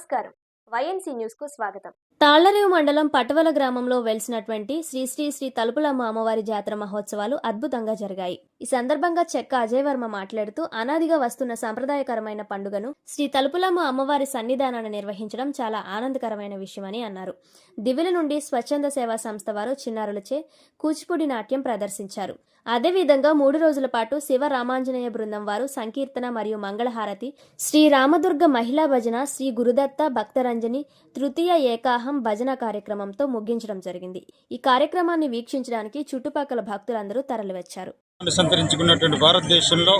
నమస్కారం. వైఎన్సీ న్యూస్కు స్వాగతం. తాళ్ళరేవు మండలం పటవల గ్రామంలో వెలిసినటువంటి శ్రీ శ్రీ శ్రీ తలుపులమ్మ అమ్మవారి జాతర మహోత్సవాలు అద్భుతంగా జరిగాయి. ఈ సందర్భంగా చెక్క అజయ్ వర్మ మాట్లాడుతూ అనాదిగా వస్తున్న సంప్రదాయకరమైన పండుగను శ్రీ తలుపులమ్మ అమ్మవారి సన్నిధానాన్ని నిర్వహించడం చాలా ఆనందకరమైన విషయమని అన్నారు. దివిల నుండి స్వచ్ఛంద సేవా సంస్థ వారు చిన్నారులచే కూచిపూడి నాట్యం ప్రదర్శించారు. అదేవిధంగా మూడు రోజుల పాటు శివ రామాంజనేయ బృందం వారు సంకీర్తన మరియు మంగళహారతి శ్రీ రామదుర్గ మహిళా భజన శ్రీ గురుదత్త భక్తరంజని తృతీయ ఏకాహం భజన కార్యక్రమంతో ముగించడం జరిగింది. ఈ కార్యక్రమాన్ని వీక్షించడానికి చుట్టుపక్కల భక్తులందరూ తరలివచ్చారు. సంతరించుకున్నటువంటి భారతదేశంలో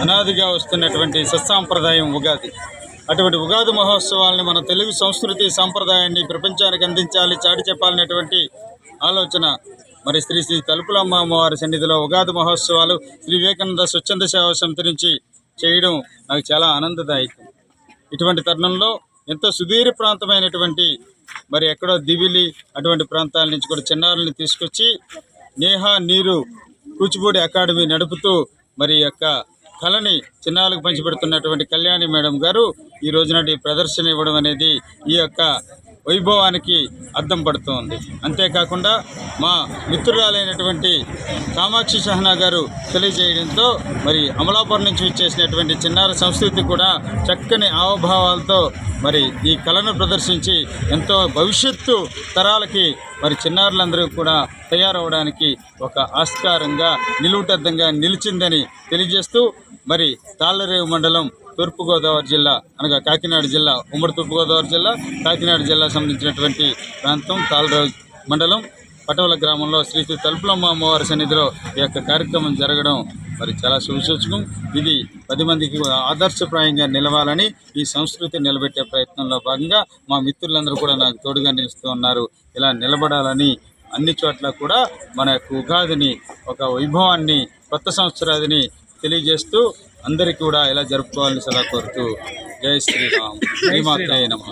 అనాదిగా వస్తున్నటువంటి సత్సాంప్రదాయం ఉగాది. అటువంటి ఉగాది మహోత్సవాల్ని మన తెలుగు సంస్కృతి సాంప్రదాయాన్ని ప్రపంచానికి అందించాలి చాటి చెప్పాలనేటువంటి ఆలోచన మరి శ్రీ శ్రీ తలుపులమ్మ అమ్మవారి సన్నిధిలో ఉగాది మహోత్సవాలు శ్రీ వివేకానంద స్వచ్ఛంద సేవ సంతరించి చేయడం నాకు చాలా ఆనందదాయకం. ఇటువంటి తరుణంలో ఎంతో సుదీర ప్రాంతమైనటువంటి మరి ఎక్కడో దివిలి అటువంటి ప్రాంతాల నుంచి కూడా చిన్నారుల్ని తీసుకొచ్చి నేహా నీరు కూచిపూడి అకాడమీ నడుపుతూ మరి యొక్క కళని చిన్నారులకు పంచిపెడుతున్నటువంటి కళ్యాణి మేడం గారు ఈ రోజున ప్రదర్శన ఇవ్వడం అనేది ఈ యొక్క వైభవానికి అద్దం పడుతోంది. అంతేకాకుండా మా మిత్రురాలైనటువంటి కామాక్షి సహనా గారు తెలియజేయడంతో మరి అమలాపురం నుంచి వచ్చేసినటువంటి చిన్నార సంస్కృతి కూడా చక్కని హావభావాలతో మరి ఈ కళను ప్రదర్శించి ఎంతో భవిష్యత్తు తరాలకి మరి చిన్నారులందరూ కూడా తయారవడానికి ఒక ఆస్కారంగా నిలువుటద్దంగా నిలిచిందని తెలియజేస్తూ మరి తాళ్ళరేవు మండలం తూర్పుగోదావరి జిల్లా అనగా కాకినాడ జిల్లా ఉమ్మడి తూర్పుగోదావరి జిల్లా కాకినాడ జిల్లా సంబంధించినటువంటి ప్రాంతం తాళ్ళరేవు మండలం పటవల గ్రామంలో శ్రీ శ్రీ తలుపులమ్మ అమ్మవారి సన్నిధిలో ఈ యొక్క కార్యక్రమం జరగడం మరి చాలా శుభసూచకం ఇది పది మందికి ఆదర్శప్రాయంగా నిలవాలని ఈ సంస్కృతి నిలబెట్టే ప్రయత్నంలో భాగంగా మా మిత్రులందరూ కూడా నాకు తోడుగా నిలుస్తూ ఉన్నారు. ఇలా నిలబడాలని అన్ని చోట్ల కూడా మన యొక్క ఉగాదిని ఒక వైభవాన్ని కొత్త సంవత్సరాదిని తెలియజేస్తూ అందరికీ కూడా ఇలా జరుపుకోవాలని సదా కోరుతూ జై శ్రీరామ్. శ్రీమాత్రే నమ.